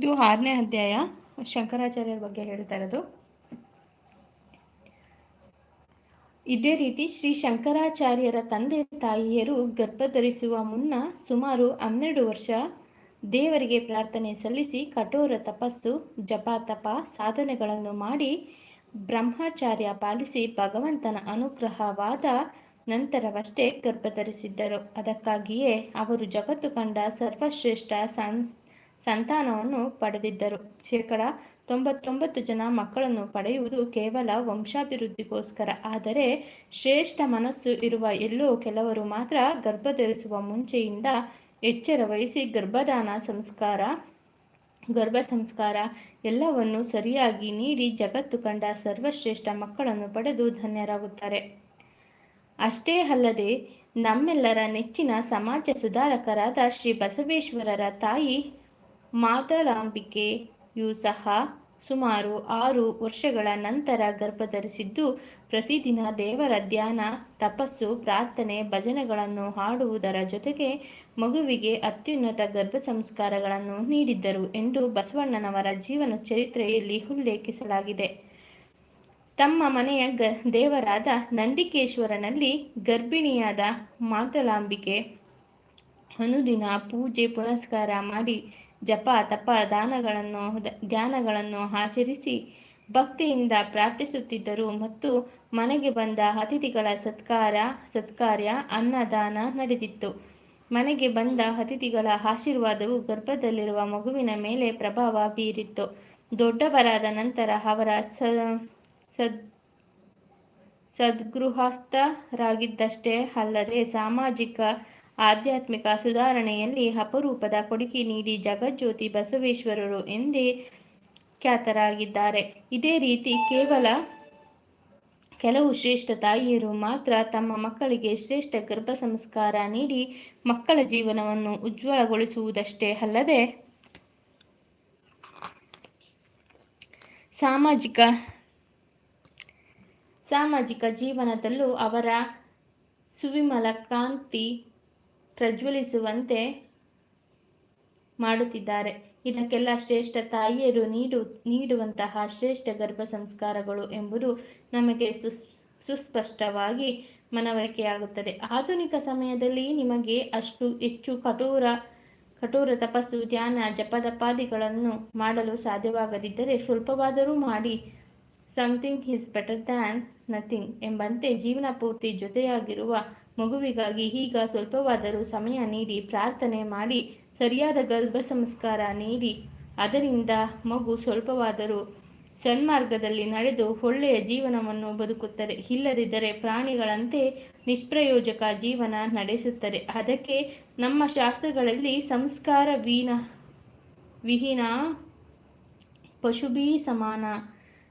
ಇದು ಆರನೇ ಅಧ್ಯಾಯ ಶಂಕರಾಚಾರ್ಯರ ಬಗ್ಗೆ ಹೇಳ್ತಾ ಇರೋದು. ಇದೇ ರೀತಿ ಶ್ರೀ ಶಂಕರಾಚಾರ್ಯರ ತಂದೆ ತಾಯಿಯರು ಗರ್ಭಧರಿಸುವ ಮುನ್ನ ಸುಮಾರು ಹನ್ನೆರಡು ವರ್ಷ ದೇವರಿಗೆ ಪ್ರಾರ್ಥನೆ ಸಲ್ಲಿಸಿ ಕಠೋರ ತಪಸ್ಸು, ಜಪ ತಪ ಸಾಧನೆಗಳನ್ನು ಮಾಡಿ ಬ್ರಹ್ಮಚಾರ್ಯ ಪಾಲಿಸಿ ಭಗವಂತನ ಅನುಗ್ರಹವಾದ ನಂತರವಷ್ಟೇ ಗರ್ಭಧರಿಸಿದ್ದರು. ಅದಕ್ಕಾಗಿಯೇ ಅವರು ಜಗತ್ತು ಕಂಡ ಸರ್ವಶ್ರೇಷ್ಠ ಸಂ ಸಂತಾನವನ್ನು ಪಡೆದಿದ್ದರು. ಶೇಕಡ ತೊಂಬತ್ತೊಂಬತ್ತು ಜನ ಮಕ್ಕಳನ್ನು ಪಡೆಯುವುದು ಕೇವಲ ವಂಶಾಭಿವೃದ್ಧಿಗೋಸ್ಕರ. ಆದರೆ ಶ್ರೇಷ್ಠ ಮನಸ್ಸು ಇರುವ ಎಲ್ಲೋ ಕೆಲವರು ಮಾತ್ರ ಗರ್ಭಧರಿಸುವ ಮುಂಚೆಯಿಂದ ಎಚ್ಚರ ವಹಿಸಿ ಗರ್ಭದಾನ ಸಂಸ್ಕಾರ, ಗರ್ಭ ಸಂಸ್ಕಾರ ಎಲ್ಲವನ್ನು ಸರಿಯಾಗಿ ನೀಡಿ ಜಗತ್ತು ಕಂಡ ಸರ್ವಶ್ರೇಷ್ಠ ಮಕ್ಕಳನ್ನು ಪಡೆದು ಧನ್ಯರಾಗುತ್ತಾರೆ. ಅಷ್ಟೇ ಅಲ್ಲದೆ ನಮ್ಮೆಲ್ಲರ ನೆಚ್ಚಿನ ಸಮಾಜ ಸುಧಾರಕರಾದ ಶ್ರೀ ಬಸವೇಶ್ವರರ ತಾಯಿ ಮಾತಲಾಂಬಿಕೆಯೂ ಸಹ ಸುಮಾರು ಆರು ವರ್ಷಗಳ ನಂತರ ಗರ್ಭಧರಿಸಿದ್ದು, ಪ್ರತಿದಿನ ದೇವರ ಧ್ಯಾನ, ತಪಸ್ಸು, ಪ್ರಾರ್ಥನೆ, ಭಜನೆಗಳನ್ನು ಹಾಡುವುದರ ಜೊತೆಗೆ ಮಗುವಿಗೆ ಅತ್ಯುನ್ನತ ಗರ್ಭ ಸಂಸ್ಕಾರಗಳನ್ನು ನೀಡಿದ್ದರು ಎಂದು ಬಸವಣ್ಣನವರ ಜೀವನ ಚರಿತ್ರೆಯಲ್ಲಿ ಉಲ್ಲೇಖಿಸಲಾಗಿದೆ. ತಮ್ಮ ಮನೆಯ ಗ, ದೇವರಾದ ನಂದಿಕೇಶ್ವರನಲ್ಲಿ ಗರ್ಭಿಣಿಯಾದ ಮಾತಲಾಂಬಿಕೆ ಅನುದಿನ ಪೂಜೆ ಪುನಸ್ಕಾರ ಮಾಡಿ ಜಪ, ತಪ, ದಾನಗಳನ್ನು ಧ್ಯಾನಗಳನ್ನು ಆಚರಿಸಿ ಭಕ್ತಿಯಿಂದ ಪ್ರಾರ್ಥಿಸುತ್ತಿದ್ದರು ಮತ್ತು ಮನೆಗೆ ಬಂದ ಅತಿಥಿಗಳ ಸತ್ಕಾರ, ಸತ್ಕಾರ್ಯ, ಅನ್ನದಾನ ನಡೆದಿತ್ತು. ಮನೆಗೆ ಬಂದ ಅತಿಥಿಗಳ ಆಶೀರ್ವಾದವು ಗರ್ಭದಲ್ಲಿರುವ ಮಗುವಿನ ಮೇಲೆ ಪ್ರಭಾವ ಬೀರಿತ್ತು. ದೊಡ್ಡವರಾದ ನಂತರ ಅವರ ಸ, ಸದ್ ಸದ್ಗೃಹಸ್ಥರಾಗಿದ್ದಷ್ಟೇ ಅಲ್ಲದೆ ಸಾಮಾಜಿಕ ಆಧ್ಯಾತ್ಮಿಕ ಸುಧಾರಣೆಯಲ್ಲಿ ಅಪರೂಪದ ಕೊಡುಗೆ ನೀಡಿ ಜಗಜ್ಯೋತಿ ಬಸವೇಶ್ವರರು ಎಂದೇ ಖ್ಯಾತರಾಗಿದ್ದಾರೆ. ಇದೇ ರೀತಿ ಕೇವಲ ಕೆಲವು ಶ್ರೇಷ್ಠ ತಾಯಿಯರು ಮಾತ್ರ ತಮ್ಮ ಮಕ್ಕಳಿಗೆ ಶ್ರೇಷ್ಠ ಗರ್ಭ ಸಂಸ್ಕಾರ ನೀಡಿ ಮಕ್ಕಳ ಜೀವನವನ್ನು ಉಜ್ವಲಗೊಳಿಸುವುದಷ್ಟೇ ಅಲ್ಲದೆ ಸಾಮಾಜಿಕ ಸಾಮಾಜಿಕ ಜೀವನದಲ್ಲೂ ಅವರ ಸುವಿಮಲ ಕಾಂತಿ ಪ್ರಜ್ವಲಿಸುವಂತೆ ಮಾಡುತ್ತಿದ್ದಾರೆ. ಇದಕ್ಕೆಲ್ಲ ಶ್ರೇಷ್ಠ ತಾಯಿಯರು ನೀಡು, ನೀಡುವಂತಹ ಶ್ರೇಷ್ಠ ಗರ್ಭ ಸಂಸ್ಕಾರಗಳು ಎಂಬುದು ನಮಗೆ ಸುಸ್, ಸುಸ್ಪಷ್ಟವಾಗಿ ಮನವರಿಕೆಯಾಗುತ್ತದೆ. ಆಧುನಿಕ ಸಮಯದಲ್ಲಿ ನಿಮಗೆ ಅಷ್ಟು ಹೆಚ್ಚು ಕಠೋರ ಕಠೋರ ತಪಸ್ಸು, ಧ್ಯಾನ ಜಪದಪಾದಿಗಳನ್ನು ಮಾಡಲು ಸಾಧ್ಯವಾಗದಿದ್ದರೆ ಸ್ವಲ್ಪವಾದರೂ ಮಾಡಿ. Something is better than nothing ಎಂಬಂತೆ ಜೀವನ ಪೂರ್ತಿ ಜೊತೆಯಾಗಿರುವ ಮಗುವಿಗಾಗಿ ಈಗ ಸ್ವಲ್ಪವಾದರೂ ಸಮಯ ನೀಡಿ ಪ್ರಾರ್ಥನೆ ಮಾಡಿ ಸರಿಯಾದ ಗರ್ಭ ಸಂಸ್ಕಾರ ನೀಡಿ. ಅದರಿಂದ ಮಗು ಸ್ವಲ್ಪವಾದರೂ ಸನ್ಮಾರ್ಗದಲ್ಲಿ ನಡೆದು ಒಳ್ಳೆಯ ಜೀವನವನ್ನು ಬದುಕುತ್ತದೆ. ಇಲ್ಲದಿದ್ದರೆ ಪ್ರಾಣಿಗಳಂತೆ ನಿಷ್ಪ್ರಯೋಜಕ ಜೀವನ ನಡೆಸುತ್ತದೆ. ಅದಕ್ಕೆ ನಮ್ಮ ಶಾಸ್ತ್ರಗಳಲ್ಲಿ ಸಂಸ್ಕಾರ ವೀನ, ವಿಹೀನ ಪಶುಬೀ ಸಮಾನ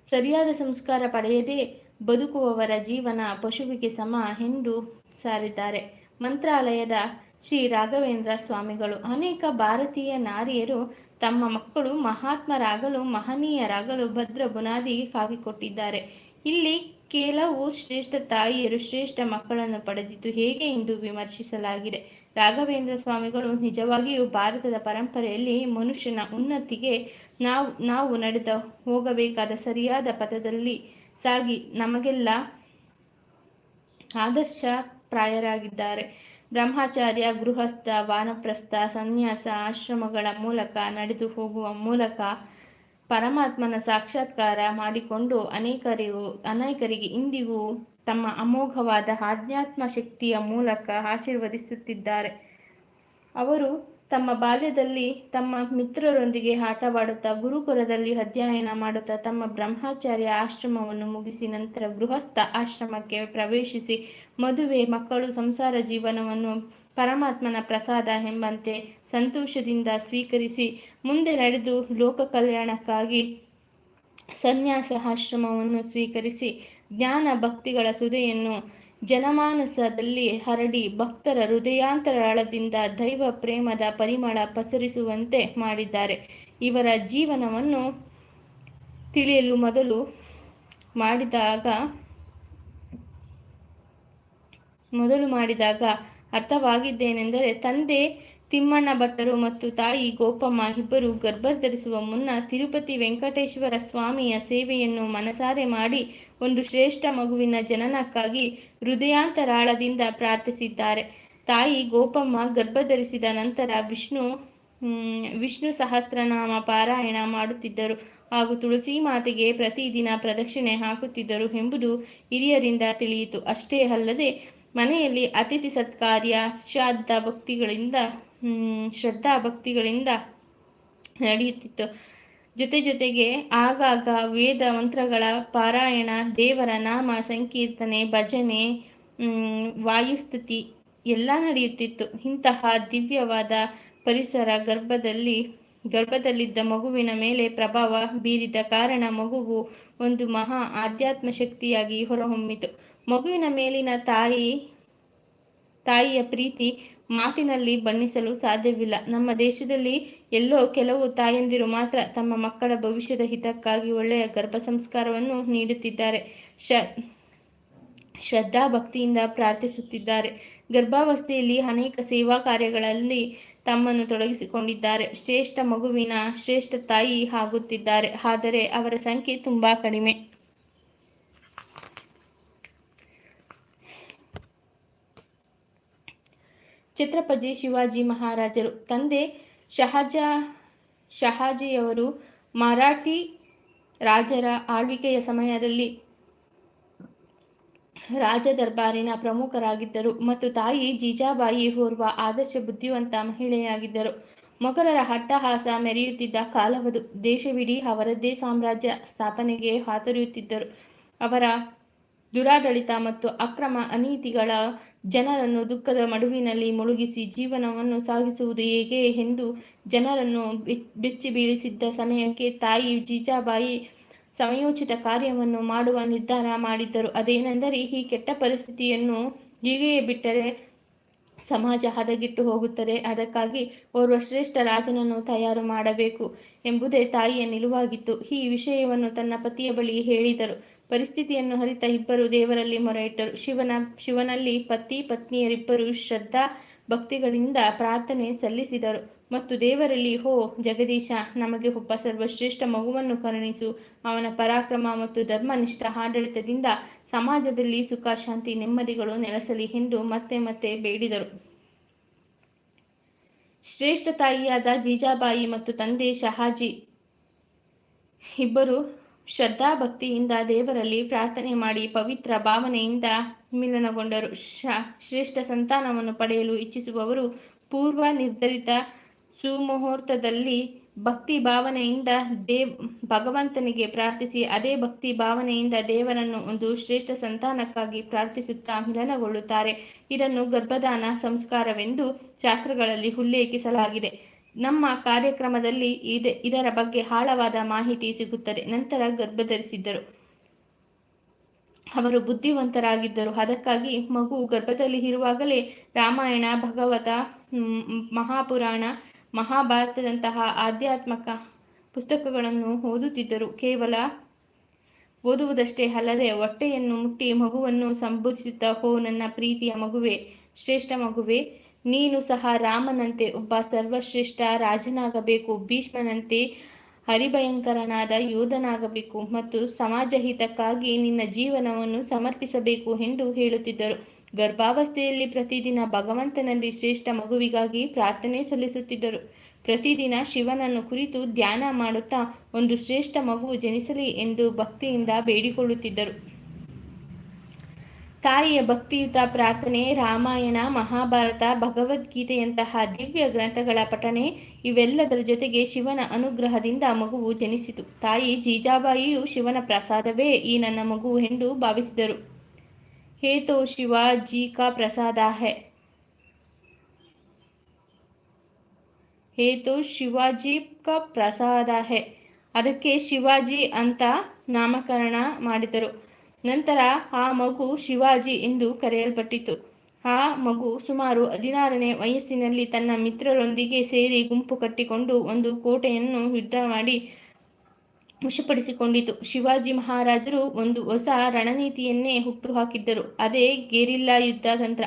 ಸರಿಯಾದ ಸಂಸ್ಕಾರ ಪಡೆಯದೆ ಬದುಕುವವರ ಜೀವನ ಪಶುವಿಗೆ ಸಮ ಎಂದು ಸಾರಿದ್ದಾರೆ. ಮಂತ್ರಾಲಯದ ಶ್ರೀ ರಾಘವೇಂದ್ರ ಸ್ವಾಮಿಗಳು ಅನೇಕ ಭಾರತೀಯ ನಾರಿಯರು ತಮ್ಮ ಮಕ್ಕಳು ಮಹಾತ್ಮರಾಗಲು, ಮಹನೀಯರಾಗಲು ಭದ್ರ ಬುನಾದಿ ಕಾವಿಕೊಟ್ಟಿದ್ದಾರೆ ಇಲ್ಲಿ ಕೆಲವು ಶ್ರೇಷ್ಠ ತಾಯಿಯರು ಶ್ರೇಷ್ಠ ಮಕ್ಕಳನ್ನು ಪಡೆದಿದ್ದು ಹೇಗೆ ಎಂದು ವಿಮರ್ಶಿಸಲಾಗಿದೆ. ರಾಘವೇಂದ್ರ ಸ್ವಾಮಿಗಳು ನಿಜವಾಗಿಯೂ ಭಾರತದ ಪರಂಪರೆಯಲ್ಲಿ ಮನುಷ್ಯನ ಉನ್ನತಿಗೆ ನಾವು ನಾವು ನಡೆದ ಹೋಗಬೇಕಾದ ಸರಿಯಾದ ಪಥದಲ್ಲಿ ಸಾಗಿ ನಮಗೆಲ್ಲ ಆದರ್ಶ ಪ್ರಾಯರಾಗಿದ್ದಾರೆ. ಬ್ರಹ್ಮಚಾರ್ಯ, ಗೃಹಸ್ಥ, ವಾನಪ್ರಸ್ಥ, ಸನ್ಯಾಸ, ಆಶ್ರಮಗಳ ಮೂಲಕ ನಡೆದು ಹೋಗುವ ಮೂಲಕ ಪರಮಾತ್ಮನ ಸಾಕ್ಷಾತ್ಕಾರ ಮಾಡಿಕೊಂಡು ಅನೇಕರಿಗೂ, ಅನೇಕರಿಗೆ ಇಂದಿಗೂ ತಮ್ಮ ಅಮೋಘವಾದ ಆಧ್ಯಾತ್ಮ ಶಕ್ತಿಯ ಮೂಲಕ ಆಶೀರ್ವದಿಸುತ್ತಿದ್ದಾರೆ. ಅವರು ತಮ್ಮ ಬಾಲ್ಯದಲ್ಲಿ ತಮ್ಮ ಮಿತ್ರರೊಂದಿಗೆ ಆಟವಾಡುತ್ತಾ ಗುರುಕುಲದಲ್ಲಿ ಅಧ್ಯಯನ ಮಾಡುತ್ತಾ ತಮ್ಮ ಬ್ರಹ್ಮಚಾರ್ಯ ಆಶ್ರಮವನ್ನು ಮುಗಿಸಿ ನಂತರ ಗೃಹಸ್ಥ ಆಶ್ರಮಕ್ಕೆ ಪ್ರವೇಶಿಸಿ ಮದುವೆ, ಮಕ್ಕಳು, ಸಂಸಾರ ಜೀವನವನ್ನು ಪರಮಾತ್ಮನ ಪ್ರಸಾದ ಎಂಬಂತೆ ಸಂತೋಷದಿಂದ ಸ್ವೀಕರಿಸಿ ಮುಂದೆ ನಡೆದು ಲೋಕ ಕಲ್ಯಾಣಕ್ಕಾಗಿ ಸನ್ಯಾಸ ಆಶ್ರಮವನ್ನು ಸ್ವೀಕರಿಸಿ ಜ್ಞಾನ ಭಕ್ತಿಗಳ ಸುದೆಯನ್ನು ಜನಮಾನಸದಲ್ಲಿ ಹರಡಿ ಭಕ್ತರ ಹೃದಯಾಂತರಾಳದಿಂದ ದೈವ ಪ್ರೇಮದ ಪರಿಮಳ ಪಸರಿಸುವಂತೆ ಮಾಡಿದ್ದಾರೆ. ಇವರ ಜೀವನವನ್ನು ತಿಳಿಯಲು ಮೊದಲು ಮಾಡಿದಾಗ ಮೊದಲು ಮಾಡಿದಾಗ ಅರ್ಥವಾಗಿದ್ದೇನೆಂದರೆ, ತಂದೆ ತಿಮ್ಮಣ್ಣ ಭಟ್ಟರು ಮತ್ತು ತಾಯಿ ಗೋಪಮ್ಮ ಇಬ್ಬರು ಗರ್ಭಧರಿಸುವ ಮುನ್ನ ತಿರುಪತಿ ವೆಂಕಟೇಶ್ವರ ಸ್ವಾಮಿಯ ಸೇವೆಯನ್ನು ಮನಸಾರೆ ಮಾಡಿ ಒಂದು ಶ್ರೇಷ್ಠ ಮಗುವಿನ ಜನನಕ್ಕಾಗಿ ಹೃದಯಾಂತರಾಳದಿಂದ ಪ್ರಾರ್ಥಿಸಿದ್ದಾರೆ. ತಾಯಿ ಗೋಪಮ್ಮ ಗರ್ಭಧರಿಸಿದ ನಂತರ ವಿಷ್ಣು ವಿಷ್ಣು ಸಹಸ್ರನಾಮ ಪಾರಾಯಣ ಮಾಡುತ್ತಿದ್ದರು ಹಾಗೂ ತುಳಸಿ ಮಾತೆಗೆ ಪ್ರತಿದಿನ ಪ್ರದಕ್ಷಿಣೆ ಹಾಕುತ್ತಿದ್ದರು ಎಂಬುದು ಹಿರಿಯರಿಂದ ತಿಳಿಯಿತು. ಅಷ್ಟೇ ಅಲ್ಲದೆ ಮನೆಯಲ್ಲಿ ಅತಿಥಿ ಸತ್ಕಾರ್ಯ, ಶ್ರಾದ್ದ ಭಕ್ತಿಗಳಿಂದ ಶ್ರದ್ಧಾ ಭಕ್ತಿಗಳಿಂದ ನಡೆಯುತ್ತಿತ್ತು. ಜೊತೆ ಜೊತೆಗೆ ಆಗಾಗ ವೇದ ಮಂತ್ರಗಳ ಪಾರಾಯಣ, ದೇವರ ನಾಮ ಸಂಕೀರ್ತನೆ, ಭಜನೆ ವಾಯುಸ್ತುತಿ ಎಲ್ಲ ನಡೆಯುತ್ತಿತ್ತು. ಇಂತಹ ದಿವ್ಯವಾದ ಪರಿಸರ ಗರ್ಭದಲ್ಲಿ, ಗರ್ಭದಲ್ಲಿದ್ದ ಮಗುವಿನ ಮೇಲೆ ಪ್ರಭಾವ ಬೀರಿದ ಕಾರಣ ಮಗುವು ಒಂದು ಮಹಾ ಆಧ್ಯಾತ್ಮ ಶಕ್ತಿಯಾಗಿ ಹೊರಹೊಮ್ಮಿತು. ಮಗುವಿನ ಮೇಲಿನ ತಾಯಿ, ತಾಯಿಯ ಪ್ರೀತಿ ಮಾತಿನಲ್ಲಿ ಬಣ್ಣಿಸಲು ಸಾಧ್ಯವಿಲ್ಲ. ನಮ್ಮ ದೇಶದಲ್ಲಿ ಎಲ್ಲೋ ಕೆಲವು ತಾಯಂದಿರು ಮಾತ್ರ ತಮ್ಮ ಮಕ್ಕಳ ಭವಿಷ್ಯದ ಹಿತಕ್ಕಾಗಿ ಒಳ್ಳೆಯ ಗರ್ಭ ಸಂಸ್ಕಾರವನ್ನು ನೀಡುತ್ತಿದ್ದಾರೆ. ಶ, ಶ್ರದ್ಧಾ ಭಕ್ತಿಯಿಂದ ಪ್ರಾರ್ಥಿಸುತ್ತಿದ್ದಾರೆ. ಗರ್ಭಾವಸ್ಥೆಯಲ್ಲಿ ಅನೇಕ ಸೇವಾ ಕಾರ್ಯಗಳಲ್ಲಿ ತಮ್ಮನ್ನು ತೊಡಗಿಸಿಕೊಂಡಿದ್ದಾರೆ. ಶ್ರೇಷ್ಠ ಮಗುವಿನ ಶ್ರೇಷ್ಠ ತಾಯಿ ಆಗುತ್ತಿದ್ದಾರೆ. ಆದರೆ ಅವರ ಸಂಖ್ಯೆ ತುಂಬ ಕಡಿಮೆ. ಛತ್ರಪತಿ ಶಿವಾಜಿ ಮಹಾರಾಜರು. ತಂದೆ ಶಹಜಾ, ಶಹಾಜಿಯವರು ಮರಾಠಿ ರಾಜರ ಆಳ್ವಿಕೆಯ ಸಮಯದಲ್ಲಿ ರಾಜ ದರ್ಬಾರಿನ ಪ್ರಮುಖರಾಗಿದ್ದರು ಮತ್ತು ತಾಯಿ ಜೀಜಾಬಾಯಿ ಓರ್ವ ಆದರ್ಶ ಬುದ್ಧಿವಂತ ಮಹಿಳೆಯಾಗಿದ್ದರು. ಮೊಘಲರ ಹಟ್ಟಹಾಸ ಮೆರೆಯುತ್ತಿದ್ದ ಕಾಲವದು. ದೇಶವಿಡೀ ಅವರದ್ದೇ ಸಾಮ್ರಾಜ್ಯ ಸ್ಥಾಪನೆಗೆ ಹಾತೊರೆಯುತ್ತಿದ್ದರು. ಅವರ ದುರಾಡಳಿತ ಮತ್ತು ಅಕ್ರಮ ಅನೀತಿಗಳ ಜನರನ್ನು ದುಃಖದ ಮಡುವಿನಲ್ಲಿ ಮುಳುಗಿಸಿ ಜೀವನವನ್ನು ಸಾಗಿಸುವುದು ಹೇಗೆ ಎಂದು ಜನರನ್ನು ಬಿಚ್ಚಿ ಬೀಳಿಸಿದ್ದ ಸಮಯಕ್ಕೆ ತಾಯಿ ಜೀಜಾಬಾಯಿ ಸಮಯೋಚಿತ ಕಾರ್ಯವನ್ನು ಮಾಡುವ ನಿರ್ಧಾರ ಮಾಡಿದ್ದರು. ಅದೇನೆಂದರೆ, ಈ ಕೆಟ್ಟ ಪರಿಸ್ಥಿತಿಯನ್ನು ಹೀಗೆಯೇ ಬಿಟ್ಟರೆ ಸಮಾಜ ಹದಗೆಟ್ಟು ಹೋಗುತ್ತದೆ. ಅದಕ್ಕಾಗಿ ಓರ್ವ ಶ್ರೇಷ್ಠ ರಾಜನನ್ನು ತಯಾರು ಮಾಡಬೇಕು ಎಂಬುದೇ ತಾಯಿಯ ನಿಲುವಾಗಿತ್ತು. ಈ ವಿಷಯವನ್ನು ತನ್ನ ಪತಿಯ ಬಳಿ ಹೇಳಿದರು. ಪರಿಸ್ಥಿತಿಯನ್ನು ಹರಿತ ಇಬ್ಬರು ದೇವರಲ್ಲಿ ಮೊರೆಯಿಟ್ಟರು. ಶಿವನ, ಶಿವನಲ್ಲಿ ಪತಿ, ಪತ್ನಿಯರಿಬ್ಬರು ಶ್ರದ್ಧಾ ಭಕ್ತಿಗಳಿಂದ ಪ್ರಾರ್ಥನೆ ಸಲ್ಲಿಸಿದರು. ಮತ್ತು ದೇವರಲ್ಲಿ, ಹೋ ಜಗದೀಶ, ನಮಗೆ ಒಬ್ಬ ಸರ್ವಶ್ರೇಷ್ಠ ಮಗುವನ್ನು ಕರುಣಿಸು. ಅವನ ಪರಾಕ್ರಮ ಮತ್ತು ಧರ್ಮನಿಷ್ಠ ಆಡಳಿತದಿಂದ ಸಮಾಜದಲ್ಲಿ ಸುಖ, ಶಾಂತಿ, ನೆಮ್ಮದಿಗಳು ನೆಲೆಸಲಿ ಎಂದು ಮತ್ತೆ ಮತ್ತೆ ಬೇಡಿದರು. ಶ್ರೇಷ್ಠ ತಾಯಿಯಾದ ಜೀಜಾಬಾಯಿ ಮತ್ತು ತಂದೆ ಶಹಾಜಿ ಇಬ್ಬರು ಶ್ರದ್ಧಾ ಭಕ್ತಿಯಿಂದ ದೇವರಲ್ಲಿ ಪ್ರಾರ್ಥನೆ ಮಾಡಿ ಪವಿತ್ರ ಭಾವನೆಯಿಂದ ಮಿಲನಗೊಂಡರು. ಶ್ರೇಷ್ಠ ಸಂತಾನವನ್ನು ಪಡೆಯಲು ಇಚ್ಛಿಸುವವರು ಪೂರ್ವ ನಿರ್ಧರಿತ ಸುಮುಹೂರ್ತದಲ್ಲಿ ಭಕ್ತಿ ಭಾವನೆಯಿಂದ ದೇವ್, ಭಗವಂತನಿಗೆ ಪ್ರಾರ್ಥಿಸಿ ಅದೇ ಭಕ್ತಿ ಭಾವನೆಯಿಂದ ದೇವರನ್ನು ಒಂದು ಶ್ರೇಷ್ಠ ಸಂತಾನಕ್ಕಾಗಿ ಪ್ರಾರ್ಥಿಸುತ್ತಾ ಮಿಲನಗೊಳ್ಳುತ್ತಾರೆ. ಇದನ್ನು ಗರ್ಭದಾನ ಸಂಸ್ಕಾರವೆಂದು ಶಾಸ್ತ್ರಗಳಲ್ಲಿ ಉಲ್ಲೇಖಿಸಲಾಗಿದೆ. ನಮ್ಮ ಕಾರ್ಯಕ್ರಮದಲ್ಲಿ ಇದೆ, ಇದರ ಬಗ್ಗೆ ಆಳವಾದ ಮಾಹಿತಿ ಸಿಗುತ್ತದೆ. ನಂತರ ಗರ್ಭಧರಿಸಿದ್ದರು. ಅವರು ಬುದ್ಧಿವಂತರಾಗಿದ್ದರು. ಅದಕ್ಕಾಗಿ ಮಗು ಗರ್ಭದಲ್ಲಿ ಇರುವಾಗಲೇ ರಾಮಾಯಣ, ಭಗವತ ಮಹಾಪುರಾಣ, ಮಹಾಭಾರತದಂತಹ ಆಧ್ಯಾತ್ಮಕ ಪುಸ್ತಕಗಳನ್ನು ಓದುತ್ತಿದ್ದರು. ಕೇವಲ ಓದುವುದಷ್ಟೇ ಅಲ್ಲದೆ ಹೊಟ್ಟೆಯನ್ನು ಮುಟ್ಟಿ ಮಗುವನ್ನು ಸಂಬೋಧಿಸುತ್ತಾ ಹೋ ನನ್ನ ಪ್ರೀತಿಯ ಮಗುವೆ, ಶ್ರೇಷ್ಠ ಮಗುವೆ ನೀನು ಸಹ ರಾಮನಂತೆ ಒಬ್ಬ ಸರ್ವಶ್ರೇಷ್ಠ ರಾಜನಾಗಬೇಕು. ಭೀಷ್ಮನಂತೆ ಹರಿಭಯಂಕರನಾದ ಯೋಧನಾಗಬೇಕು ಮತ್ತು ಸಮಾಜ ಹಿತಕ್ಕಾಗಿ ನಿನ್ನ ಜೀವನವನ್ನು ಸಮರ್ಪಿಸಬೇಕು ಎಂದು ಹೇಳುತ್ತಿದ್ದರು. ಗರ್ಭಾವಸ್ಥೆಯಲ್ಲಿ ಪ್ರತಿದಿನ ಭಗವಂತನಲ್ಲಿ ಶ್ರೇಷ್ಠ ಮಗುವಿಗಾಗಿ ಪ್ರಾರ್ಥನೆ ಸಲ್ಲಿಸುತ್ತಿದ್ದರು. ಪ್ರತಿದಿನ ಶಿವನನ್ನು ಕುರಿತು ಧ್ಯಾನ ಮಾಡುತ್ತಾ ಒಂದು ಶ್ರೇಷ್ಠ ಮಗುವು ಜನಿಸಲಿ ಎಂದು ಭಕ್ತಿಯಿಂದ ಬೇಡಿಕೊಳ್ಳುತ್ತಿದ್ದರು. ತಾಯಿಯ ಭಕ್ತಿಯುತ ಪ್ರಾರ್ಥನೆ, ರಾಮಾಯಣ, ಮಹಾಭಾರತ, ಭಗವದ್ಗೀತೆಯಂತಹ ದಿವ್ಯ ಗ್ರಂಥಗಳ ಪಠನೆ ಇವೆಲ್ಲದರ ಜೊತೆಗೆ ಶಿವನ ಅನುಗ್ರಹದಿಂದ ಮಗುವು ಜನಿಸಿತು. ತಾಯಿ ಜೀಜಾಬಾಯಿಯು ಶಿವನ ಪ್ರಸಾದವೇ ಈ ನನ್ನ ಮಗು ಎಂದು ಭಾವಿಸಿದರು. ಹೇತೋ ಶಿವಾಜಿ ಕಾ ಪ್ರಸಾದ ಹೇ. ಹೇತೋ ಶಿವಾಜಿ ಕ ಪ್ರಸಾದ ಹೇ. ಅದಕ್ಕೆ ಶಿವಾಜಿ ಅಂತ ನಾಮಕರಣ ಮಾಡಿದರು. ನಂತರ ಆ ಮಗು ಶಿವಾಜಿ ಎಂದು ಕರೆಯಲ್ಪಟ್ಟಿತು. ಆ ಮಗು ಸುಮಾರು ಹದಿನಾರನೇ ವಯಸ್ಸಿನಲ್ಲಿ ತನ್ನ ಮಿತ್ರರೊಂದಿಗೆ ಸೇರಿ ಗುಂಪು ಕಟ್ಟಿಕೊಂಡು ಒಂದು ಕೋಟೆಯನ್ನು ಯುದ್ಧ ಮಾಡಿ ವಶಪಡಿಸಿಕೊಂಡಿತು. ಶಿವಾಜಿ ಮಹಾರಾಜರು ಒಂದು ಹೊಸ ರಣನೀತಿಯನ್ನೇ ಹುಟ್ಟುಹಾಕಿದ್ದರು. ಅದೇ ಗೆರಿಲ್ಲಾ ಯುದ್ಧ ತಂತ್ರ.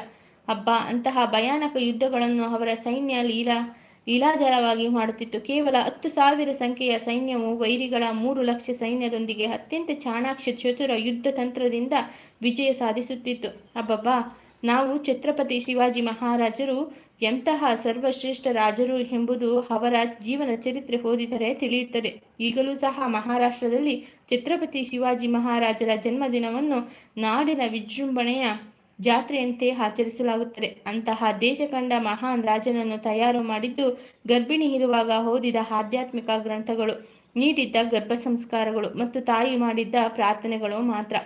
ಹಬ್ಬ ಅಂತಹ ಭಯಾನಕ ಯುದ್ಧಗಳನ್ನು ಅವರ ಸೈನ್ಯ ಲೀಲಾ ಲೀಲಾಜಾಲವಾಗಿ ಮಾಡುತ್ತಿತ್ತು. ಕೇವಲ ಹತ್ತು ಸಾವಿರ ಸಂಖ್ಯೆಯ ಸೈನ್ಯವು ವೈರಿಗಳ ಮೂರು ಲಕ್ಷ ಸೈನ್ಯದೊಂದಿಗೆ ಅತ್ಯಂತ ಚಾಣಾಕ್ಷ ಚತುರ ಯುದ್ಧ ತಂತ್ರದಿಂದ ವಿಜಯ ಸಾಧಿಸುತ್ತಿತ್ತು. ಅಬ್ಬಬ್ಬಾ! ನಾವು ಛತ್ರಪತಿ ಶಿವಾಜಿ ಮಹಾರಾಜರು, ಎಂತಹ ಸರ್ವಶ್ರೇಷ್ಠ ರಾಜರು ಎಂಬುದು ಅವರ ಜೀವನ ಚರಿತ್ರೆ ಓದಿದರೆ ತಿಳಿಯುತ್ತದೆ. ಈಗಲೂ ಸಹ ಮಹಾರಾಷ್ಟ್ರದಲ್ಲಿ ಛತ್ರಪತಿ ಶಿವಾಜಿ ಮಹಾರಾಜರ ಜನ್ಮದಿನವನ್ನು ನಾಡಿನ ವಿಜೃಂಭಣೆಯ ಜಾತ್ರೆಯಂತೆ ಆಚರಿಸಲಾಗುತ್ತದೆ. ಅಂತಹ ದೇಶ ಕಂಡ ಮಹಾನ್ ರಾಜನನ್ನು ತಯಾರು ಮಾಡಿದ್ದು ಗರ್ಭಿಣಿ ಇರುವಾಗ ಓದಿದ ಆಧ್ಯಾತ್ಮಿಕ ಗ್ರಂಥಗಳು, ನೀಡಿದ್ದ ಗರ್ಭ ಸಂಸ್ಕಾರಗಳು ಮತ್ತು ತಾಯಿ ಮಾಡಿದ್ದ ಪ್ರಾರ್ಥನೆಗಳು ಮಾತ್ರ.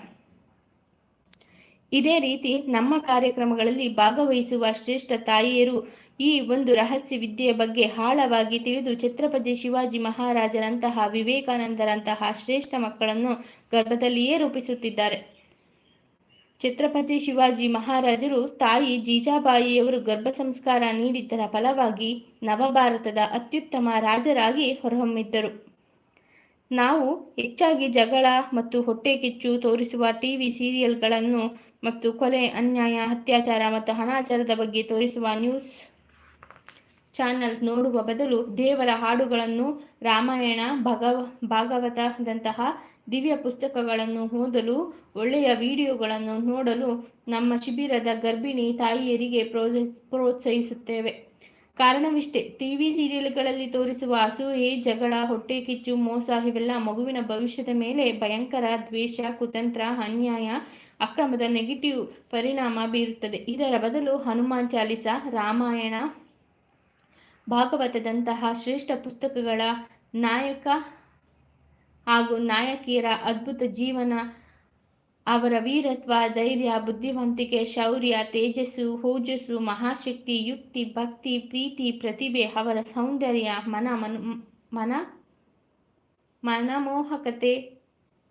ಇದೇ ರೀತಿ ನಮ್ಮ ಕಾರ್ಯಕ್ರಮಗಳಲ್ಲಿ ಭಾಗವಹಿಸುವ ಶ್ರೇಷ್ಠ ತಾಯಿಯರು ಈ ಒಂದು ರಹಸ್ಯ ವಿದ್ಯೆಯ ಬಗ್ಗೆ ಆಳವಾಗಿ ತಿಳಿದು ಛತ್ರಪತಿ ಶಿವಾಜಿ ಮಹಾರಾಜರಂತಹ ವಿವೇಕಾನಂದರಂತಹ ಶ್ರೇಷ್ಠ ಮಕ್ಕಳನ್ನು ಗರ್ಭದಲ್ಲಿಯೇ ರೂಪಿಸುತ್ತಿದ್ದಾರೆ. ಛತ್ರಪತಿ ಶಿವಾಜಿ ಮಹಾರಾಜರು ತಾಯಿ ಜೀಜಾಬಾಯಿಯವರು ಗರ್ಭ ಸಂಸ್ಕಾರ ನೀಡಿದ್ದರ ಫಲವಾಗಿ ನವಭಾರತದ ಅತ್ಯುತ್ತಮ ರಾಜರಾಗಿ ಹೊರಹೊಮ್ಮಿದ್ದರು. ನಾವು ಹೆಚ್ಚಾಗಿ ಜಗಳ ಮತ್ತು ಹೊಟ್ಟೆ ಕಿಚ್ಚು ತೋರಿಸುವ ಟಿವಿ ಸೀರಿಯಲ್ಗಳನ್ನು ಮತ್ತು ಕೊಲೆ, ಅನ್ಯಾಯ, ಅತ್ಯಾಚಾರ ಮತ್ತು ಅನಾಚಾರದ ಬಗ್ಗೆ ತೋರಿಸುವ ನ್ಯೂಸ್ ಚಾನಲ್ ನೋಡುವ ಬದಲು ದೇವರ ಹಾಡುಗಳನ್ನು ರಾಮಾಯಣ, ಭಗವ, ಭಾಗವತದಂತಹ ದಿವ್ಯ ಪುಸ್ತಕಗಳನ್ನು ಓದಲು, ಒಳ್ಳೆಯ ವಿಡಿಯೋಗಳನ್ನು ನೋಡಲು ನಮ್ಮ ಶಿಬಿರದ ಗರ್ಭಿಣಿ ತಾಯಿಯರಿಗೆ ಪ್ರೋತ್ಸಾಹಿಸುತ್ತೇವೆ. ಕಾರಣವಿಷ್ಟೇ ಟಿ ವಿ ಸೀರಿಯಲ್ಗಳಲ್ಲಿ ತೋರಿಸುವ ಅಸೂಯೆ, ಜಗಳ, ಹೊಟ್ಟೆ ಕಿಚ್ಚು, ಮೋಸ ಇವೆಲ್ಲ ಮಗುವಿನ ಭವಿಷ್ಯದ ಮೇಲೆ ಭಯಂಕರ ದ್ವೇಷ, ಕುತಂತ್ರ, ಅನ್ಯಾಯ, ಅಕ್ರಮದ ನೆಗೆಟಿವ್ ಪರಿಣಾಮ ಬೀರುತ್ತದೆ. ಇದರ ಬದಲು ಹನುಮಾನ್ ಚಾಲಿಸ, ರಾಮಾಯಣ ಭಾಗವತದಂತಹ ಶ್ರೇಷ್ಠ ಪುಸ್ತಕಗಳ ನಾಯಕ ಹಾಗೂ ನಾಯಕಿಯರ ಅದ್ಭುತ ಜೀವನ, ಅವರ ವೀರತ್ವ, ಧೈರ್ಯ, ಬುದ್ಧಿವಂತಿಕೆ, ಶೌರ್ಯ, ತೇಜಸ್ಸು, ಓಜಸ್ಸು, ಮಹಾಶಕ್ತಿ, ಯುಕ್ತಿ, ಭಕ್ತಿ, ಪ್ರೀತಿ, ಪ್ರತಿಭೆ, ಅವರ ಸೌಂದರ್ಯ, ಮನ ಮನು, ಮನ, ಮನಮೋಹಕತೆ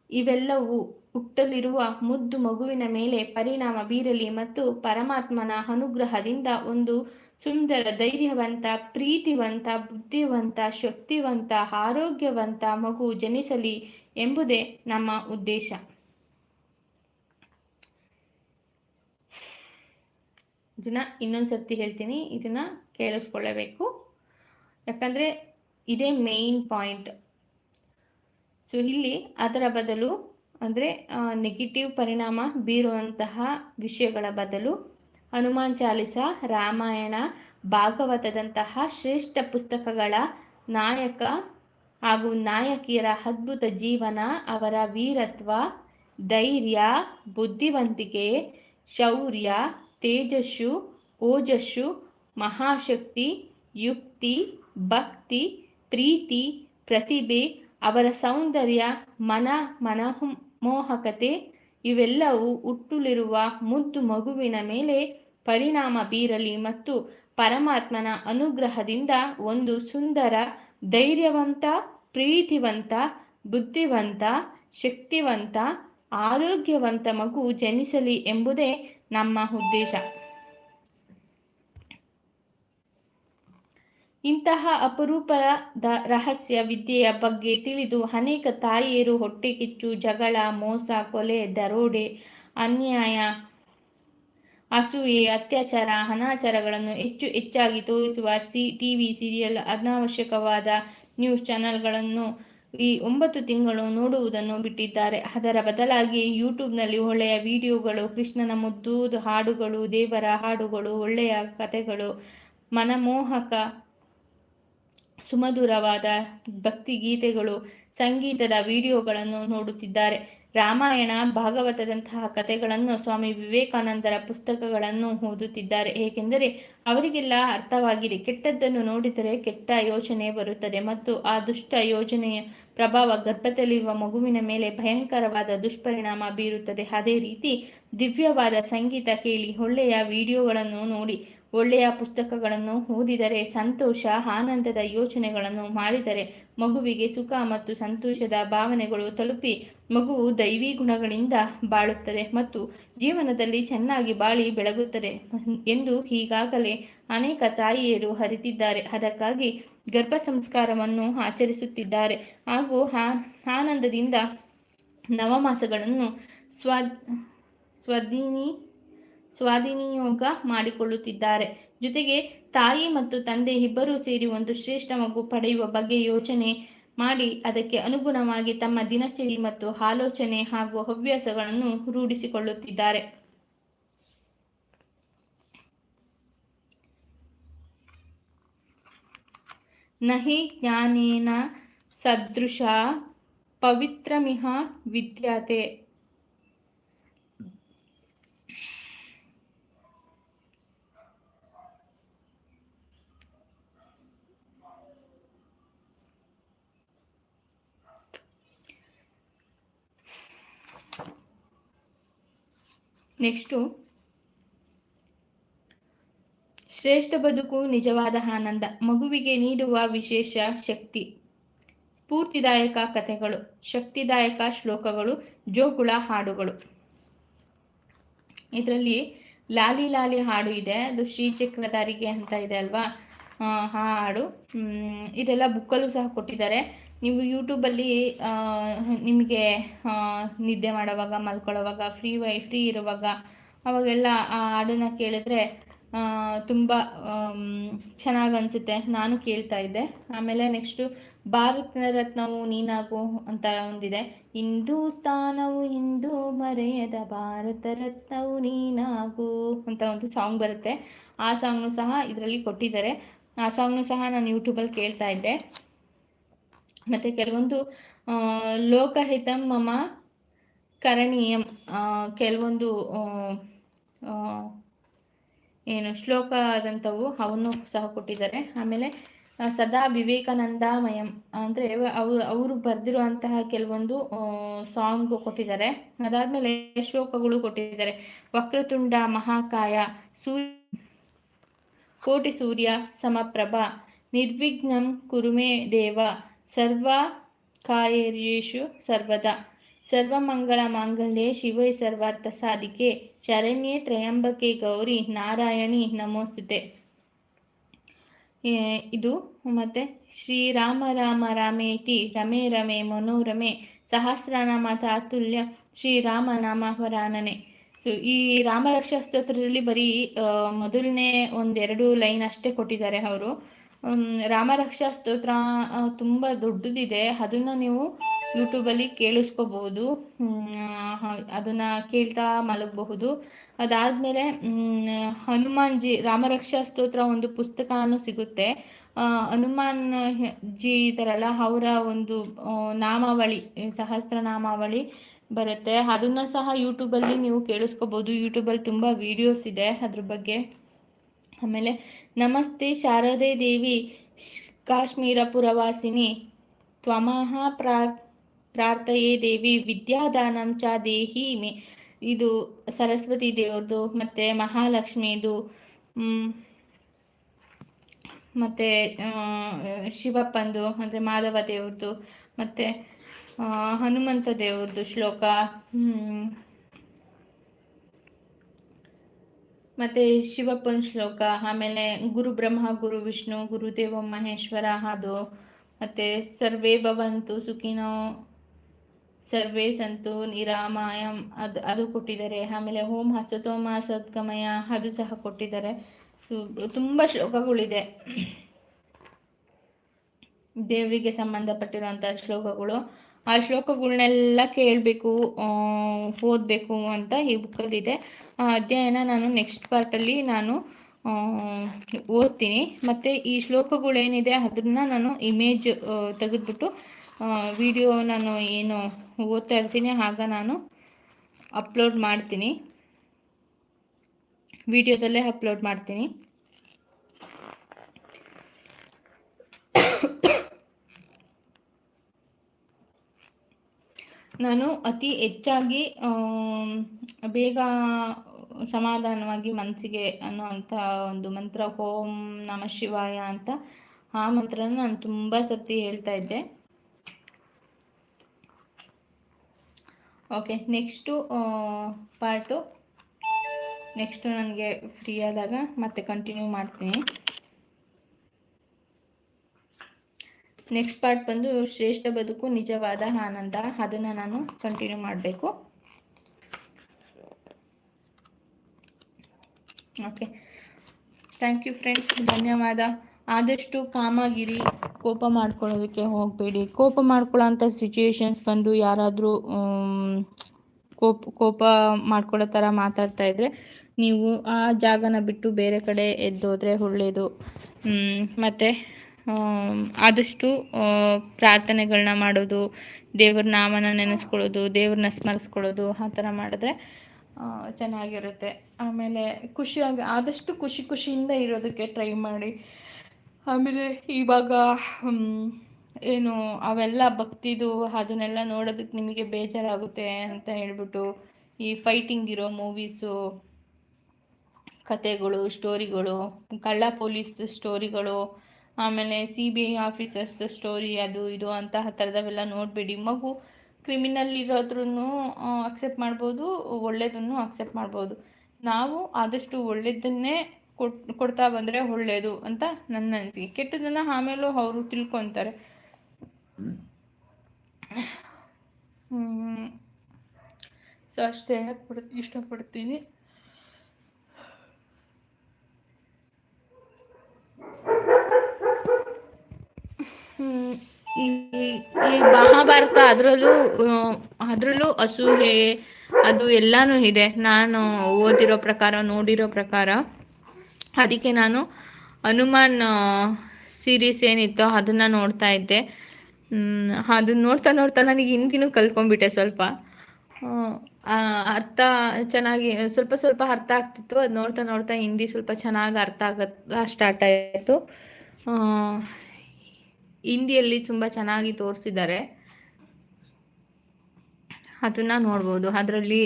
ಇವೆಲ್ಲವೂ ಹುಟ್ಟಲಿರುವ ಮುದ್ದು ಮಗುವಿನ ಮೇಲೆ ಪರಿಣಾಮ ಬೀರಲಿ ಮತ್ತು ಪರಮಾತ್ಮನ ಅನುಗ್ರಹದಿಂದ ಒಂದು ಸುಂದರ, ಧೈರ್ಯವಂತ, ಪ್ರೀತಿವಂತ, ಬುದ್ಧಿವಂತ, ಶಕ್ತಿವಂತ, ಆರೋಗ್ಯವಂತ ಮಗು ಜನಿಸಲಿ ಎಂಬುದೇ ನಮ್ಮ ಉದ್ದೇಶ. ಇದನ್ನ ಇನ್ನೊಂದು ಸರ್ತಿ ಹೇಳ್ತೀನಿ. ಇದನ್ನ ಕೇಳಿಸ್ಕೊಳ್ಳಬೇಕು. ಯಾಕಂದರೆ ಇದೇ ಮೇಯ್ನ್ ಪಾಯಿಂಟ್ ಸೊ ಇಲ್ಲಿ ಅದರ ಬದಲು ಅಂದರೆ ನೆಗೆಟಿವ್ ಪರಿಣಾಮ ಬೀರುವಂತಹ ವಿಷಯಗಳ ಬದಲು ಹನುಮಾನ್ ಚಾಲಿಸ, ರಾಮಾಯಣ, ಭಾಗವತದಂತಹ ಶ್ರೇಷ್ಠ ಪುಸ್ತಕಗಳ ನಾಯಕ ಹಾಗೂ ನಾಯಕಿಯರ ಅದ್ಭುತ ಜೀವನ, ಅವರ ವೀರತ್ವ, ಧೈರ್ಯ, ಬುದ್ಧಿವಂತಿಕೆ, ಶೌರ್ಯ, ತೇಜಸ್ಸು, ಓಜಸ್ಸು, ಮಹಾಶಕ್ತಿ, ಯುಕ್ತಿ, ಭಕ್ತಿ, ಪ್ರೀತಿ, ಪ್ರತಿಭೆ, ಅವರ ಸೌಂದರ್ಯ, ಮನ, ಮನಮೋಹಕತೆ ಇವೆಲ್ಲವೂ ಹುಟ್ಟುಲಿರುವ ಮುದ್ದು ಮಗುವಿನ ಮೇಲೆ ಪರಿಣಾಮ ಬೀರಲಿ ಮತ್ತು ಪರಮಾತ್ಮನ ಅನುಗ್ರಹದಿಂದ ಒಂದು ಸುಂದರ, ಧೈರ್ಯವಂತ, ಪ್ರೀತಿವಂತ, ಬುದ್ಧಿವಂತ, ಶಕ್ತಿವಂತ, ಆರೋಗ್ಯವಂತ ಮಗು ಜನಿಸಲಿ ಎಂಬುದೇ ನಮ್ಮ ಉದ್ದೇಶ. ಇಂತಹ ಅಪರೂಪದ ರಹಸ್ಯ ವಿದ್ಯೆಯ ಬಗ್ಗೆ ತಿಳಿದು ಅನೇಕ ತಾಯಿಯರು ಹೊಟ್ಟೆ ಕಿಚ್ಚು, ಜಗಳ, ಮೋಸ, ಕೊಲೆ, ದರೋಡೆ, ಅನ್ಯಾಯ ಅಸೂಯೆ ಅತ್ಯಾಚಾರ, ಅನಾಚಾರಗಳನ್ನು ಹೆಚ್ಚು ಹೆಚ್ಚಾಗಿ ತೋರಿಸುವ ಸಿ ಟಿ ವಿ ಸೀರಿಯಲ್ ಅನಾವಶ್ಯಕವಾದ ನ್ಯೂಸ್ ಚಾನೆಲ್ಗಳನ್ನು ಈ ಒಂಬತ್ತು ತಿಂಗಳು ನೋಡುವುದನ್ನು ಬಿಟ್ಟಿದ್ದಾರೆ. ಅದರ ಬದಲಾಗಿ ಯೂಟ್ಯೂಬ್ನಲ್ಲಿ ಒಳ್ಳೆಯ ವಿಡಿಯೋಗಳು, ಕೃಷ್ಣನ ಮುದ್ದು ಹಾಡುಗಳು, ದೇವರ ಹಾಡುಗಳು, ಒಳ್ಳೆಯ ಕಥೆಗಳು, ಮನಮೋಹಕ, ಸುಮಧುರವಾದ ಭಕ್ತಿಗೀತೆಗಳು, ಸಂಗೀತದ ವಿಡಿಯೋಗಳನ್ನು ನೋಡುತ್ತಿದ್ದಾರೆ. ರಾಮಾಯಣ, ಭಾಗವತದಂತಹ ಕಥೆಗಳನ್ನು ಸ್ವಾಮಿ ವಿವೇಕಾನಂದರ ಪುಸ್ತಕಗಳನ್ನು ಓದುತ್ತಿದ್ದಾರೆ. ಏಕೆಂದರೆ ಅವರಿಗೆಲ್ಲ ಅರ್ಥವಾಗಿದೆ, ಕೆಟ್ಟದ್ದನ್ನು ನೋಡಿದರೆ ಕೆಟ್ಟ ಯೋಚನೆ ಬರುತ್ತದೆ ಮತ್ತು ಆ ದುಷ್ಟ ಯೋಜನೆಯ ಪ್ರಭಾವ ಗರ್ಭದಲ್ಲಿರುವ ಮಗುವಿನ ಮೇಲೆ ಭಯಂಕರವಾದ ದುಷ್ಪರಿಣಾಮ ಬೀರುತ್ತದೆ. ಅದೇ ರೀತಿ ದಿವ್ಯವಾದ ಸಂಗೀತ ಕೇಳಿ ಒಳ್ಳೆಯ ವಿಡಿಯೋಗಳನ್ನು ನೋಡಿ ಒಳ್ಳೆಯ ಪುಸ್ತಕಗಳನ್ನು ಓದಿದರೆ ಸಂತೋಷ, ಆನಂದದ ಯೋಚನೆಗಳನ್ನು ಮಾಡಿದರೆ ಮಗುವಿಗೆ ಸುಖ ಮತ್ತು ಸಂತೋಷದ ಭಾವನೆಗಳು ತಲುಪಿ ಮಗುವು ದೈವಿ ಗುಣಗಳಿಂದ ಬಾಳುತ್ತದೆ ಮತ್ತು ಜೀವನದಲ್ಲಿ ಚೆನ್ನಾಗಿ ಬಾಳಿ ಬೆಳಗುತ್ತದೆ ಎಂದು ಈಗಾಗಲೇ ಅನೇಕ ತಾಯಿಯರು ಹರಿತಿದ್ದಾರೆ ಅದಕ್ಕಾಗಿ ಗರ್ಭ ಸಂಸ್ಕಾರವನ್ನು ಆಚರಿಸುತ್ತಿದ್ದಾರೆ ಹಾಗೂ ಆನಂದದಿಂದ ನವಮಾಸಗಳನ್ನು ಸ್ವ ಸ್ವದಿನಿ ಸ್ವಾಧೀನಿಯೋಗ ಮಾಡಿಕೊಳ್ಳುತ್ತಿದ್ದಾರೆ. ಜೊತೆಗೆ ತಾಯಿ ಮತ್ತು ತಂದೆ ಇಬ್ಬರೂ ಸೇರಿ ಒಂದು ಶ್ರೇಷ್ಠ ಮಗು ಪಡೆಯುವ ಬಗ್ಗೆ ಯೋಚನೆ ಮಾಡಿ, ಅದಕ್ಕೆ ಅನುಗುಣವಾಗಿ ತಮ್ಮ ದಿನಚರಿ ಮತ್ತು ಆಲೋಚನೆ ಹಾಗೂ ಹವ್ಯಾಸಗಳನ್ನು ರೂಢಿಸಿಕೊಳ್ಳುತ್ತಿದ್ದಾರೆ. ನಹಿ ಜ್ಞಾನೇನ ಸದೃಶ ಪವಿತ್ರಮಿಹ ವಿದ್ಯಾತೆ. ನೆಕ್ಸ್ಟು, ಶ್ರೇಷ್ಠ ಬದುಕು ನಿಜವಾದ ಆನಂದ, ಮಗುವಿಗೆ ನೀಡುವ ವಿಶೇಷ ಶಕ್ತಿ, ಸ್ಫೂರ್ತಿದಾಯಕ ಕಥೆಗಳು, ಶಕ್ತಿದಾಯಕ ಶ್ಲೋಕಗಳು, ಜೋಗುಳ ಹಾಡುಗಳು. ಇದರಲ್ಲಿ ಲಾಲಿ ಲಾಲಿ ಹಾಡು ಇದೆ, ಅದು ಶ್ರೀಚಕ್ರಧಾರಿಗೆ ಅಂತ ಇದೆ ಅಲ್ವಾ? ಆ ಹಾಡು. ಇದೆಲ್ಲ ಬುಕ್ಕಲ್ಲೂ ಸಹ ಕೊಟ್ಟಿದ್ದಾರೆ. ನೀವು ಯೂಟ್ಯೂಬಲ್ಲಿ ನಿಮಗೆ ನಿದ್ದೆ ಮಾಡೋವಾಗ, ಮಲ್ಕೊಳ್ಳೋವಾಗ ಫ್ರೀ ವೈ ಫ್ರೀ ಇರುವಾಗ, ಅವಾಗೆಲ್ಲ ಆ ಹಾಡನ್ನ ಕೇಳಿದ್ರೆ ತುಂಬ ಚೆನ್ನಾಗಿ ಅನಿಸುತ್ತೆ. ನಾನು ಕೇಳ್ತಾ ಇದ್ದೆ. ಆಮೇಲೆ ನೆಕ್ಸ್ಟು ಭಾರತ ರತ್ನವು ನೀನಾಗು ಅಂತ ಒಂದಿದೆ. ಹಿಂದೂಸ್ತಾನವು ಹಿಂದೂ ಮರೆಯದ ಭಾರತ ರತ್ನವು ನೀನಾಗು ಅಂತ ಒಂದು ಸಾಂಗ್ ಬರುತ್ತೆ. ಆ ಸಾಂಗ್ನು ಸಹ ಇದರಲ್ಲಿ ಕೊಟ್ಟಿದ್ದಾರೆ. ಆ ಸಾಂಗ್ನು ಸಹ ನಾನು ಯೂಟ್ಯೂಬಲ್ಲಿ ಕೇಳ್ತಾ ಇದ್ದೆ. ಮತ್ತು ಕೆಲವೊಂದು ಲೋಕಹಿತಂ ಮಮ ಕರಣೀಯಂ ಕೆಲವೊಂದು ಏನು ಶ್ಲೋಕ ಆದಂಥವು ಅವನ್ನು ಸಹ ಕೊಟ್ಟಿದ್ದಾರೆ. ಆಮೇಲೆ ಸದಾ ವಿವೇಕಾನಂದಮಯಂ ಅಂದರೆ ಅವರು ಅವರು ಬರೆದಿರುವಂತಹ ಕೆಲವೊಂದು ಸಾಂಗ್ ಕೊಟ್ಟಿದ್ದಾರೆ. ಅದಾದಮೇಲೆ ಶ್ಲೋಕಗಳು ಕೊಟ್ಟಿದ್ದಾರೆ. ವಕ್ರತುಂಡ ಮಹಾಕಾಯ, ಸೂರ್ಯ ಕೋಟಿ ಸೂರ್ಯ ಸಮಪ್ರಭ, ನಿರ್ವಿಘ್ನಂ ಕುರುಮೆ ದೇವ ಸರ್ವ ಕಾರ್ಯೇಷು ಸರ್ವದಾ. ಸರ್ವಮಂಗಳ ಮಾಂಗಲ್ಯೆ ಶಿವೈ ಸರ್ವಾರ್ಥ ಸಾಧಿಕೆ. ಶರಣ್ಯೆ ತ್ರಯಂಬಕೆ ಗೌರಿ ನಾರಾಯಣಿ ನಮೋಸ್ತುತೆ. ಇದು ಮತ್ತೆ ಶ್ರೀರಾಮ ರಾಮ ರಾಮೇತಿ ರಮೇ ರಮೇ ಮನೋರಮೆ ಸಹಸ್ರನಾಮ ತಾತುಲ್ಯ ಶ್ರೀರಾಮ ನಾಮ ವರಾನನೆ ಸೊ, ಈ ರಾಮರಕ್ಷಾ ಸ್ತೋತ್ರದಲ್ಲಿ ಬರೀ ಮೊದಲನೇ ಒಂದೆರಡು ಲೈನ್ ಅಷ್ಟೇ ಕೊಟ್ಟಿದ್ದಾರೆ ಅವರು. ರಾಮರಕ್ಷಾ ಸ್ತೋತ್ರ ತುಂಬಾ ದೊಡ್ಡದಿದೆ. ಅದನ್ನು ನೀವು ಯೂಟ್ಯೂಬಲ್ಲಿ ಕೇಳಿಸ್ಕೋಬಹುದು. ಅದನ್ನು ಕೇಳ್ತಾ ಮಲಗಬಹುದು. ಅದಾದಮೇಲೆ ಹನುಮಾನ್ ಜಿ ರಾಮರಕ್ಷಾ ಸ್ತೋತ್ರ ಒಂದು ಪುಸ್ತಕನೂ ಸಿಗುತ್ತೆ. ಹನುಮಾನ್ ಜಿ ಇದಾರಲ್ಲ, ಅವರ ಒಂದು ನಾಮಾವಳಿ, ಸಹಸ್ರ ನಾಮಾವಳಿ ಬರುತ್ತೆ. ಅದನ್ನು ಸಹ ಯೂಟ್ಯೂಬಲ್ಲಿ ನೀವು ಕೇಳಿಸ್ಕೋಬೋದು ಯೂಟ್ಯೂಬಲ್ಲಿ ತುಂಬ ವಿಡಿಯೋಸ್ ಇದೆ ಅದ್ರ ಬಗ್ಗೆ. ಆಮೇಲೆ ನಮಸ್ತೆ ಶಾರದೆ ದೇವಿ, ಕಾಶ್ಮೀರ ಪುರವಾಸಿನಿ, ತ್ವಮಃ ಪ್ರಾರ್, ಪ್ರಾರ್ಥಯೇ ದೇವಿ, ವಿದ್ಯಾದಾನಂ ಚ ದೇಹಿ ಮೇ, ಇದು ಸರಸ್ವತಿ ದೇವ್ರದ್ದು ಮತ್ತು ಮಹಾಲಕ್ಷ್ಮಿದು ಮತ್ತು ಶಿವಪ್ಪಂದು, ಅಂದರೆ ಮಾಧವ ದೇವ್ರದ್ದು ಮತ್ತು ಹನುಮಂತ ದೇವ್ರದ್ದು ಶ್ಲೋಕ ಮತ್ತು ಶಿವಪ್ಪನ ಶ್ಲೋಕ ಆಮೇಲೆ ಗುರು ಬ್ರಹ್ಮ, ಗುರು ವಿಷ್ಣು ಗುರುದೇವ ಮಹೇಶ್ವರ, ಅದು, ಮತ್ತು ಸರ್ವೇ ಭವಂತು ಸುಖಿನೋ, ಸರ್ವೇ ಸಂತು ನಿರಾಮಾಯಂ, ಅದು ಅದು ಕೊಟ್ಟಿದ್ದಾರೆ. ಆಮೇಲೆ ಓಂ ಹಸತೋಮ ಸದ್ಗಮಯ, ಅದು ಸಹ ಕೊಟ್ಟಿದ್ದಾರೆ. ಸೊ, ತುಂಬ ಶ್ಲೋಕಗಳಿದೆ. ದೇವರಿಗೆ ಸಂಬಂಧಪಟ್ಟಿರುವಂಥ ಶ್ಲೋಕಗಳು. ಆ ಶ್ಲೋಕಗಳನ್ನೆಲ್ಲ ಕೇಳಬೇಕು ಓದಬೇಕು ಅಂತ ಈ ಬುಕ್ಕಲ್ಲಿದೆ. ಆ ಅಧ್ಯಯನ ನಾನು ನೆಕ್ಸ್ಟ್ ಪಾರ್ಟಲ್ಲಿ ನಾನು ಓದ್ತೀನಿ. ಮತ್ತು ಈ ಶ್ಲೋಕಗಳೇನಿದೆ ಅದನ್ನ ನಾನು ಇಮೇಜ್ ತೆಗೆದ್ಬಿಟ್ಟು ವಿಡಿಯೋ ನಾನು ಏನು ಓದ್ತಾ ಇರ್ತೀನಿ, ಆಗ ನಾನು ಅಪ್ಲೋಡ್ ಮಾಡ್ತೀನಿ. ವಿಡಿಯೋದಲ್ಲೇ ಅಪ್ಲೋಡ್ ಮಾಡ್ತೀನಿ. ನಾನು ಅತಿ ಹೆಚ್ಚಾಗಿ ಬೇಗ ಸಮಾಧಾನವಾಗಿ ಮನಸ್ಸಿಗೆ ಅನ್ನೋವಂಥ ಒಂದು ಮಂತ್ರ, ಓಂ ನಮ ಶಿವಾಯ ಅಂತ ಆ ಮಂತ್ರನ ನಾನು ತುಂಬ ಸತಿ ಹೇಳ್ತಾ ಇದ್ದೆ. Okay, next part. ನೆಕ್ಸ್ಟು ನನಗೆ ಫ್ರೀ ಆದಾಗ ಮತ್ತೆ ಕಂಟಿನ್ಯೂ ಮಾಡ್ತೀನಿ. ನೆಕ್ಸ್ಟ್ ಪಾರ್ಟ್ ಬಂದು ಶ್ರೇಷ್ಠ ಬದುಕು, ನಿಜವಾದ ಆನಂದ. ಅದನ್ನು ನಾನು ಕಂಟಿನ್ಯೂ ಮಾಡಬೇಕು. ಓಕೆ ಥ್ಯಾಂಕ್ ಯು ಫ್ರೆಂಡ್ಸ್ ಧನ್ಯವಾದ. ಆದಷ್ಟು ಕಾಮಾಗಿರಿ, ಕೋಪ ಮಾಡ್ಕೊಳ್ಳೋದಕ್ಕೆ ಹೋಗಬೇಡಿ. ಕೋಪ ಮಾಡ್ಕೊಳ್ಳೋಂಥ ಸಿಚುಯೇಷನ್ಸ್ ಬಂದು ಯಾರಾದರೂ ಕೋಪ ಕೋಪ ಮಾಡ್ಕೊಳ್ಳೋ ಥರ ಮಾತಾಡ್ತಾ ಇದ್ದರೆ ನೀವು ಆ ಜಾಗನ ಬಿಟ್ಟು ಬೇರೆ ಕಡೆ ಎದ್ದೋದ್ರೆ ಒಳ್ಳೆಯದು ಮತ್ತು ಆದಷ್ಟು ಪ್ರಾರ್ಥನೆಗಳನ್ನ ಮಾಡೋದು, ದೇವ್ರ ನಾಮನ ನೆನೆಸ್ಕೊಳ್ಳೋದು ದೇವ್ರನ್ನ ಸ್ಮರಿಸ್ಕೊಳ್ಳೋದು, ಆ ಥರ ಮಾಡಿದ್ರೆ ಚೆನ್ನಾಗಿರುತ್ತೆ. ಆಮೇಲೆ ಖುಷಿಯಾಗಿ, ಆದಷ್ಟು ಖುಷಿ ಖುಷಿಯಿಂದ ಇರೋದಕ್ಕೆ ಟ್ರೈ ಮಾಡಿ. ಆಮೇಲೆ ಇವಾಗ ಏನು, ಅವೆಲ್ಲ ಭಕ್ತಿದು, ಅದನ್ನೆಲ್ಲ ನೋಡೋದಕ್ಕೆ ನಿಮಗೆ ಬೇಜಾರಾಗುತ್ತೆ ಅಂತ ಹೇಳ್ಬಿಟ್ಟು, ಈ ಫೈಟಿಂಗ್ ಇರೋ ಮೂವೀಸು ಕತೆಗಳು ಸ್ಟೋರಿಗಳು ಕಳ್ಳ ಪೊಲೀಸ್ ಸ್ಟೋರಿಗಳು ಆಮೇಲೆ C B I officers story ಅದು ಇದು ಅಂತ ಥರದವೆಲ್ಲ ನೋಡಬೇಡಿ. ಮಗು ಕ್ರಿಮಿನಲ್ ಇರೋದ್ರೂ ಅಕ್ಸೆಪ್ಟ್ ಮಾಡ್ಬೋದು ಒಳ್ಳೆಯದನ್ನು ಅಕ್ಸೆಪ್ಟ್ ಮಾಡ್ಬೋದು. ನಾವು ಆದಷ್ಟು ಒಳ್ಳೆಯದನ್ನೇ ಕೊಟ್, ಕೊಡ್ತಾ ಬಂದರೆ ಒಳ್ಳೆಯದು ಅಂತ ನನ್ನ ಅನಿಸಿಕೆ ಕೆಟ್ಟದನ್ನು ಆಮೇಲೂ ಅವರು ತಿಳ್ಕೊತಾರೆ. ಸೊ ಅಷ್ಟೇ ಹೇಳಕ್ಕೆ ಪಡ್ ಇಷ್ಟಪಡ್ತೀನಿ. ಮಹಾಭಾರತ ಅದರಲ್ಲೂ ಅದರಲ್ಲೂ ಅಸೂಹೆ ಅದು ಎಲ್ಲಾನು ಇದೆ. ನಾನು ಓದಿರೋ ಪ್ರಕಾರ, ನೋಡಿರೋ ಪ್ರಕಾರ. ಅದಕ್ಕೆ ನಾನು ಹನುಮಾನ್ ಸೀರೀಸ್ ಏನಿತ್ತೋ ಅದನ್ನು ನೋಡ್ತಾ ಇದ್ದೆ. ಅದನ್ನ ನೋಡ್ತಾ ನೋಡ್ತಾ ನನಗೆ ಹಿಂದಿನೂ ಕಲ್ತ್ಕೊಂಡ್ಬಿಟ್ಟೆ ಸ್ವಲ್ಪ. ಅರ್ಥ ಚೆನ್ನಾಗಿ, ಸ್ವಲ್ಪ ಸ್ವಲ್ಪ ಅರ್ಥ ಆಗ್ತಿತ್ತು. ಅದು ನೋಡ್ತಾ ನೋಡ್ತಾ ಹಿಂದಿ ಸ್ವಲ್ಪ ಚೆನ್ನಾಗಿ ಅರ್ಥ ಆಗ ಸ್ಟಾರ್ಟ್ ಆಯಿತು. ಹಿಂದಿಯಲ್ಲಿ ತುಂಬ ಚೆನ್ನಾಗಿ ತೋರಿಸಿದ್ದಾರೆ. ಅದನ್ನು ನೋಡ್ಬೋದು. ಅದರಲ್ಲಿ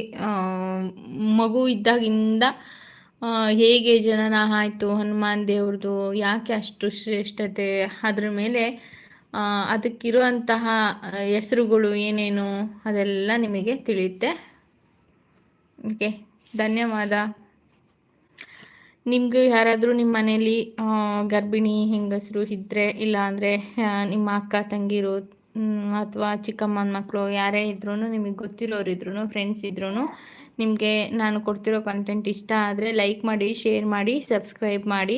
ಮಗು ಇದ್ದಾಗಿಂದ ಹೇಗೆ ಜನನ ಆಯಿತು, ಹನುಮಾನ್ ದೇವ್ರದ್ದು ಯಾಕೆ ಅಷ್ಟು ಶ್ರೇಷ್ಠತೆ, ಅದ್ರ ಮೇಲೆ ಅದಕ್ಕಿರುವಂತಹ ಹೆಸರುಗಳು ಏನೇನು, ಅದೆಲ್ಲ ನಿಮಗೆ ತಿಳಿಯುತ್ತೆ. ಓಕೆ, ಧನ್ಯವಾದ. ನಿಮಗೂ ಯಾರಾದರೂ ನಿಮ್ಮ ಮನೇಲಿ ಗರ್ಭಿಣಿ ಹೆಂಗಸರು ಇದ್ದರೆ ಇಲ್ಲಾಂದರೆ ನಿಮ್ಮ ಅಕ್ಕ, ತಂಗಿರು ಅಥವಾ ಚಿಕ್ಕಮ್ಮನ ಮಕ್ಕಳು ಯಾರೇ ಇದ್ರೂ ನಿಮಗೆ ಗೊತ್ತಿರೋರು ಇದ್ರೂ ಫ್ರೆಂಡ್ಸ್ ಇದ್ರೂ ನಿಮಗೆ ನಾನು ಕೊಡ್ತಿರೋ ಕಂಟೆಂಟ್ ಇಷ್ಟ ಆದರೆ ಲೈಕ್ ಮಾಡಿ ಶೇರ್ ಮಾಡಿ ಸಬ್ಸ್ಕ್ರೈಬ್ ಮಾಡಿ.